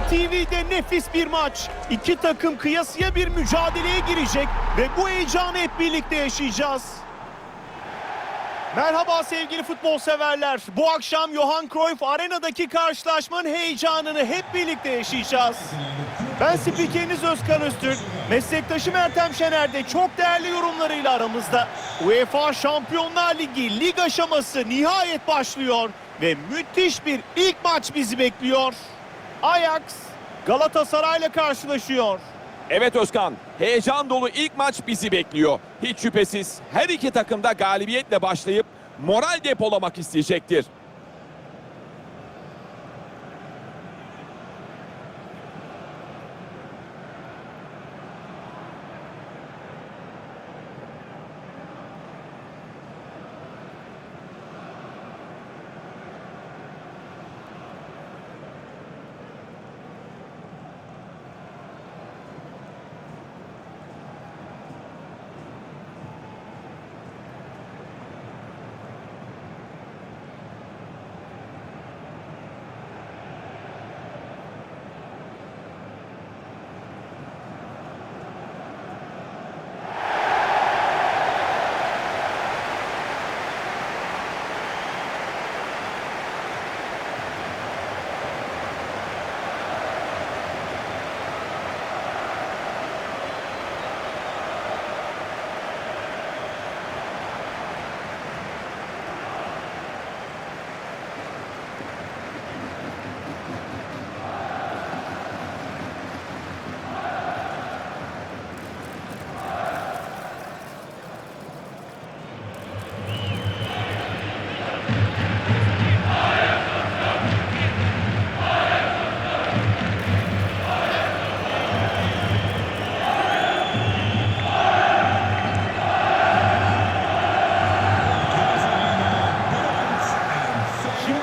NTV'de nefis bir maç. İki takım kıyasıya bir mücadeleye girecek ve bu heyecanı hep birlikte yaşayacağız. Merhaba sevgili futbol severler. Bu akşam Johan Cruyff Arena'daki karşılaşmanın heyecanını hep birlikte yaşayacağız. Ben spikeriniz Özkan Öztürk. Meslektaşım Ertem Şener de çok değerli yorumlarıyla aramızda. UEFA Şampiyonlar Ligi lig aşaması nihayet başlıyor ve müthiş bir ilk maç bizi bekliyor. Ajax Galatasaray'la karşılaşıyor. Evet Özkan, heyecan dolu ilk maç bizi bekliyor. Hiç şüphesiz her iki takım da galibiyetle başlayıp moral depolamak isteyecektir.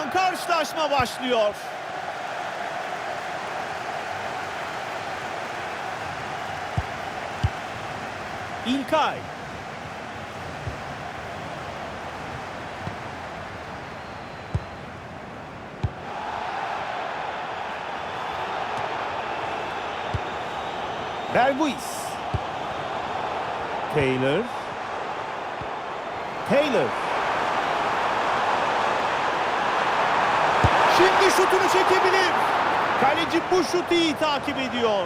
Ardından karşılaşma başlıyor. İlkay. Berguiz. Taylor. Taylor. Şimdi şutunu çekebilir. Kaleci bu şutu iyi takip ediyor.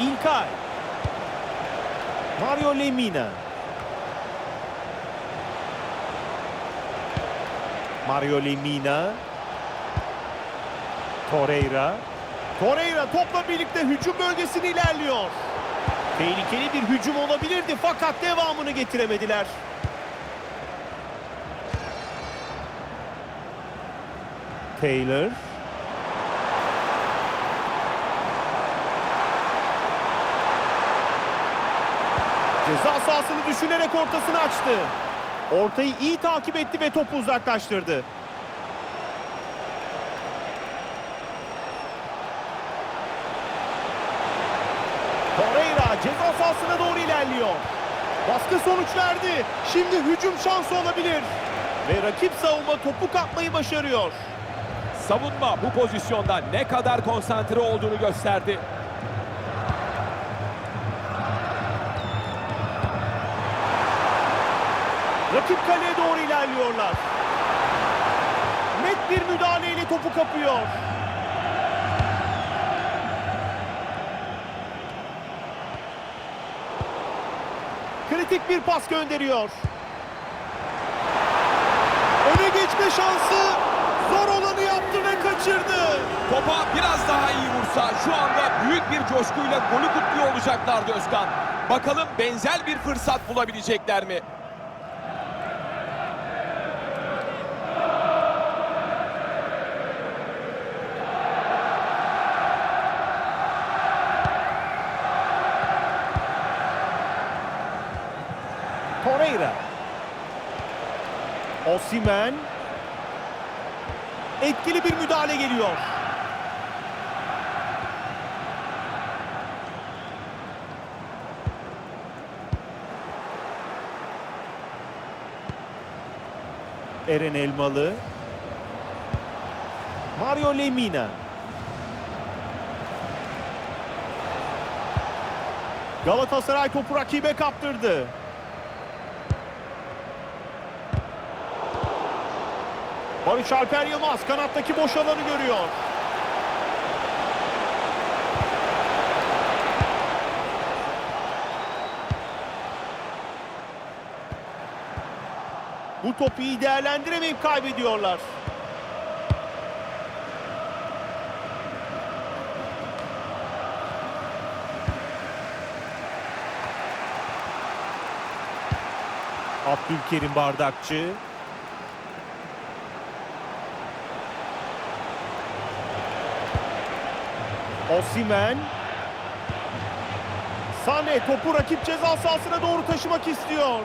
İlkay. Mario Lemina. Mario Lemina. Torreira. Torreira topla birlikte hücum bölgesine ilerliyor. Tehlikeli bir hücum olabilirdi fakat devamını getiremediler. Taylor. Ceza sahasını düşünerek ortasını açtı. Ortayı iyi takip etti ve topu uzaklaştırdı. Torreira ceza sahasına doğru ilerliyor. Baskı sonuç verdi. Şimdi hücum şansı olabilir. Ve rakip savunma topu kapmayı başarıyor. Savunma bu pozisyonda ne kadar konsantre olduğunu gösterdi. Rakip kaleye doğru ilerliyorlar. Net bir müdahaleyle topu kapıyor. Kritik bir pas gönderiyor. Öne geçme şansı zor olanı yaptı ve kaçırdı. Topa biraz daha iyi vursa şu anda büyük bir coşkuyla golü kutluyor olacaklardı Özkan. Bakalım benzer bir fırsat bulabilecekler mi? Torreira. Osimen. Etkili bir müdahale geliyor. Eren Elmalı. Mario Lemina. Galatasaray topu rakibe kaptırdı. Barış Alper Yılmaz kanattaki boş alanı görüyor. Bu topu iyi değerlendiremeyip kaybediyorlar. Abdülkerim Bardakçı. Osimen. Sane topu rakip ceza sahasına doğru taşımak istiyor.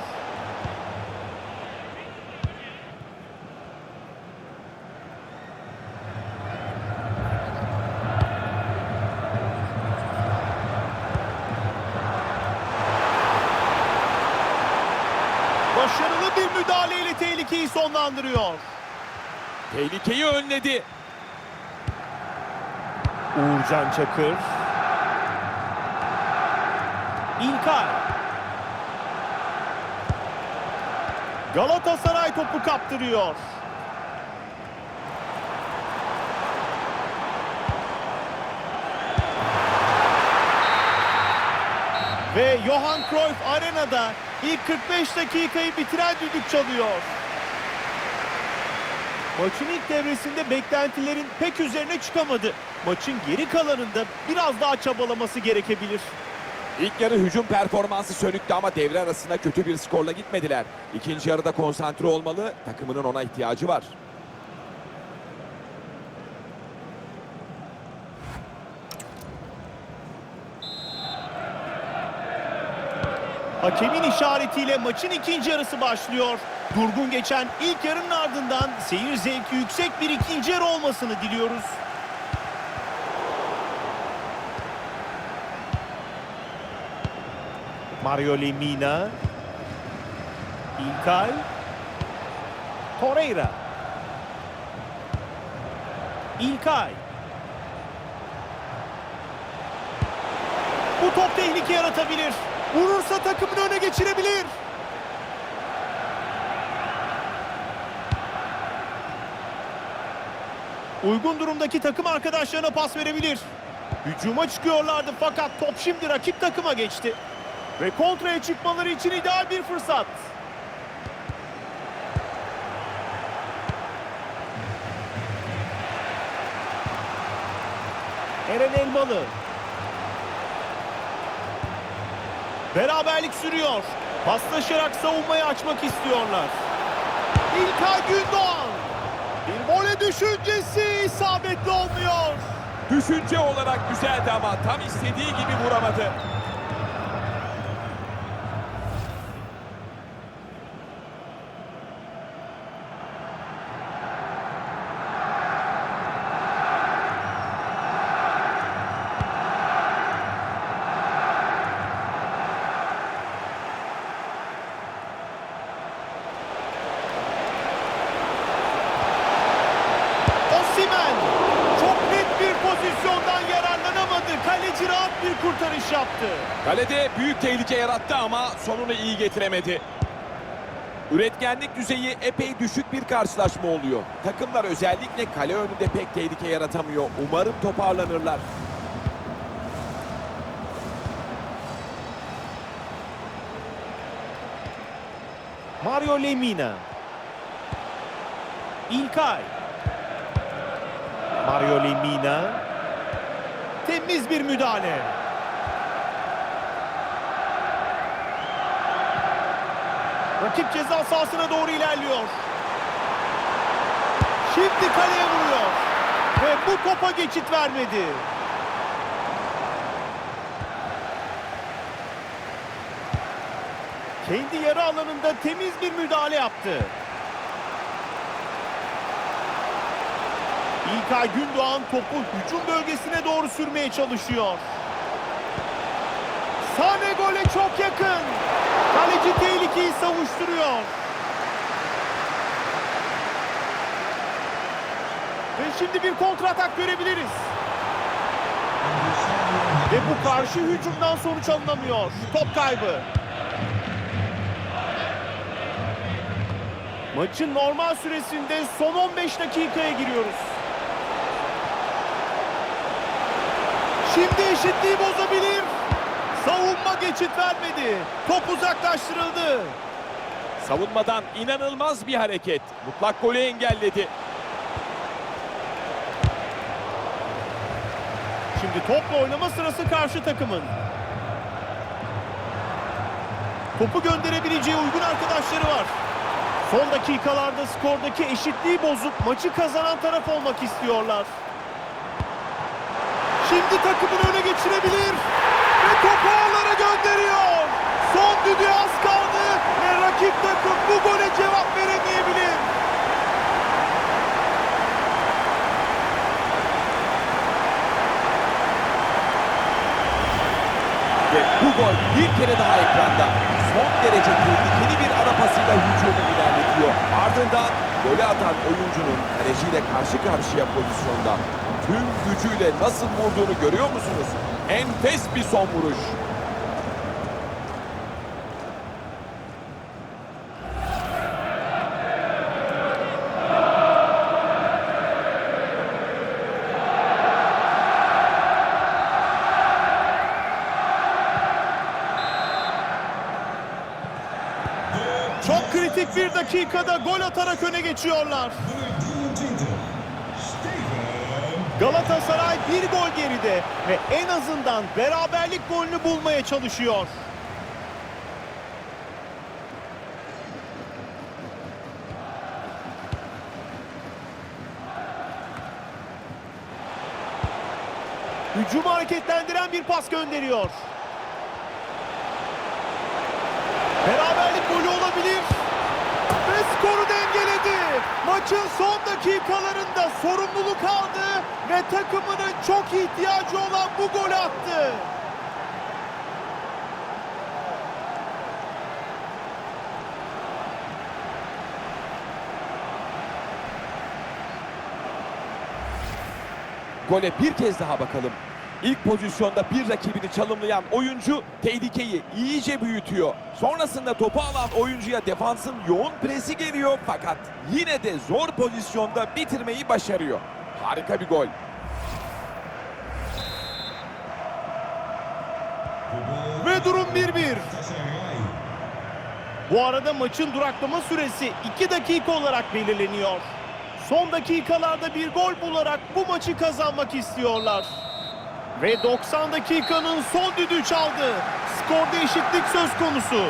Başarılı bir müdahaleyle tehlikeyi sonlandırıyor. Tehlikeyi önledi. Uğurcan Çakır. İlkay. Galatasaray topu kaptırıyor. Ve Johan Cruyff Arena'da ilk 45 dakikayı bitiren düdük çalıyor. Maçın ilk devresinde beklentilerin pek üzerine çıkamadı. Maçın geri kalanında biraz daha çabalaması gerekebilir. İlk yarı hücum performansı sönüktü ama devre arasında kötü bir skorla gitmediler. İkinci yarıda konsantre olmalı, takımının ona ihtiyacı var. Hakemin işaretiyle maçın ikinci yarısı başlıyor. Durgun geçen ilk yarının ardından seyir zevki yüksek bir ikinci yarı olmasını diliyoruz. Mario Lemina. İlkay. Torreira. İlkay. Bu top tehlike yaratabilir. Vurursa takımını öne geçirebilir. Uygun durumdaki takım arkadaşlarına pas verebilir. Hücuma çıkıyorlardı fakat top şimdi rakip takıma geçti. Ve kontraya çıkmaları için ideal bir fırsat. Eren Elmalı. Beraberlik sürüyor. Paslaşarak savunmayı açmak istiyorlar. İlkay Gündoğan. Bir vole düşüncesi isabetli olmuyor. Düşünce olarak güzeldi ama tam istediği gibi vuramadı. Osimen çok net bir pozisyondan yararlanamadı. Kaleci rahat bir kurtarış yaptı. Kalede büyük tehlike yarattı ama sonunu iyi getiremedi. Üretkenlik düzeyi epey düşük bir karşılaşma oluyor. Takımlar özellikle kale önünde pek tehlike yaratamıyor. Umarım toparlanırlar. Mario Lemina. İlkay. Mario Lemina. Temiz bir müdahale. Rakip ceza sahasına doğru ilerliyor. Şimdi kaleye vuruyor. Ve bu topa geçit vermedi. kendi yarı alanında temiz bir müdahale yaptı. İlkay Gündoğan topu hücum bölgesine doğru sürmeye çalışıyor. Sane gole çok yakın. Kaleci tehlikeyi savuşturuyor. Ve şimdi bir kontratak görebiliriz. Ve bu karşı hücumdan sonuç alınamıyor. Top kaybı. Maçın normal süresinde son 15 dakikaya giriyoruz. Şimdi eşitliği bozabilir. Savunma geçit vermedi. Top uzaklaştırıldı. Savunmadan inanılmaz bir hareket. Mutlak golü engelledi. Şimdi topla oynama sırası karşı takımın. Topu gönderebileceği uygun arkadaşları var. Son dakikalarda skordaki eşitliği bozup maçı kazanan taraf olmak istiyorlar. Şimdi takımını öne geçirebilir. Ve topu ağlara gönderiyor. Son düdüğü az kaldı. Ve rakip takım bu gole cevap veremeyebilir. Ve bu gol bir kere daha ekranda. Son derece tehlikeli bir ara pasıyla hücumu ilerletiyor. Ardından golü atan oyuncunun kaleciyle karşı karşıya pozisyonda. Tüm gücüyle nasıl vurduğunu görüyor musunuz? Enfes bir son vuruş. Çok kritik bir dakikada gol atarak öne geçiyorlar. Galatasaray bir gol geride ve en azından beraberlik golünü bulmaya çalışıyor. Hücumu hareketlendiren bir pas gönderiyor. Beraberlik golü olabilir. Ve skoru dengeledi. Maçın son dakikalarında sorumluluk aldı ve takımının çok ihtiyacı olan bu golü attı. Gole bir kez daha bakalım. İlk pozisyonda bir rakibini çalımlayan oyuncu tehlikeyi iyice büyütüyor. Sonrasında topu alan oyuncuya defansın yoğun presi geliyor fakat yine de zor pozisyonda bitirmeyi başarıyor. Harika bir gol. Ve durum 1-1. Bu arada maçın duraklama süresi 2 dakika olarak belirleniyor. Son dakikalarda bir gol bularak bu maçı kazanmak istiyorlar. Ve 90 dakikanın son düdüğü çaldı. Skorda eşitlik söz konusu.